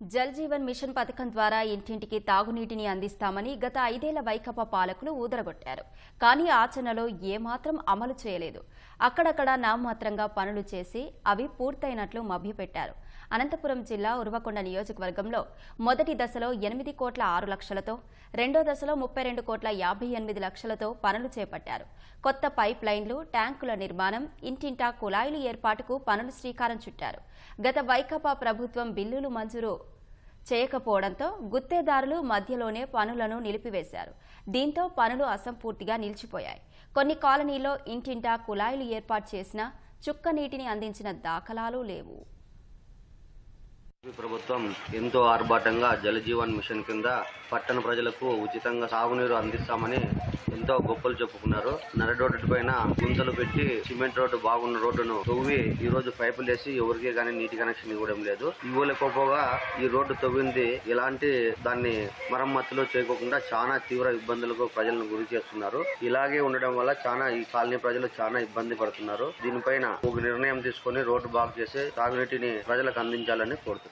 Jal Jeevan machine పథకం ద్వారా ఇంటింటికి తాగునీటిని అందిస్తామని గత ఐదేళ్ళ వైకపా పాలకులు ఊదరగొట్టారు. కానీ ఆచరణలో ఏమాత్రం అమలు చేయలేదు. అక్కడక్కడ నామమాత్రంగా పనులు చేసి అవి పూర్తయినట్లు మభ్యపెట్టారు. అనంతపురం జిల్లా ఉరవకొండ నియోజకవర్గంలో మొదటి దశలో ఎనిమిది కోట్ల ఆరు లక్షలతో రెండో దశలో ముప్పై రెండు కోట్ల యాభై ఎనిమిది లక్షలతో పనులు చేపట్టారు. కొత్త పైప్ లైన్లు ట్యాంకుల నిర్మాణం ఇంటింటా కుళాయిలు ఏర్పాటుకు పనులు శ్రీకారం చుట్టారు. గత వైకాపా ప్రభుత్వం బిల్లులు మంజూరు చేయకపోవడంతో గుత్తేదారులు మధ్యలోనే పనులను నిలిపివేశారు. దీంతో పనులు అసంపూర్తిగా నిలిచిపోయాయి. కొన్ని కాలనీలో ఇంటింటా కుళాయిలు ఏర్పాటు చేసినా చుక్క నీటిని అందించిన దాఖలాలు లేవు. ప్రభుత్వం ఎంతో ఆర్భాటంగా జలజీవన్ మిషన్ కింద పట్టణ ప్రజలకు ఉచితంగా సాగునీరు అందిస్తామని ఎంతో గొప్పలు చెప్పుకున్నారు. నర రోడ్డు పైన గుంతలు పెట్టి సిమెంట్ రోడ్డు బాగున్న రోడ్డును తవ్వి ఈ రోజు పైపులు వేసి ఎవరికే గానీ నీటి కనెక్షన్ ఇవ్వడం లేదు. ఇవ్వలేకపోగా ఈ రోడ్డు తవ్వింది. ఎలాంటి దాన్ని మరమ్మతులు చేయకోకుండా చాలా తీవ్ర ఇబ్బందులకు ప్రజలను గురి చేస్తున్నారు. ఇలాగే ఉండడం వల్ల చాలా ఈ కాలనీ ప్రజలు చాలా ఇబ్బంది పడుతున్నారు. దీనిపైన ఒక నిర్ణయం తీసుకొని రోడ్డు బాగు చేసి తాగునీటిని ప్రజలకు అందించాలని కోరుతున్నారు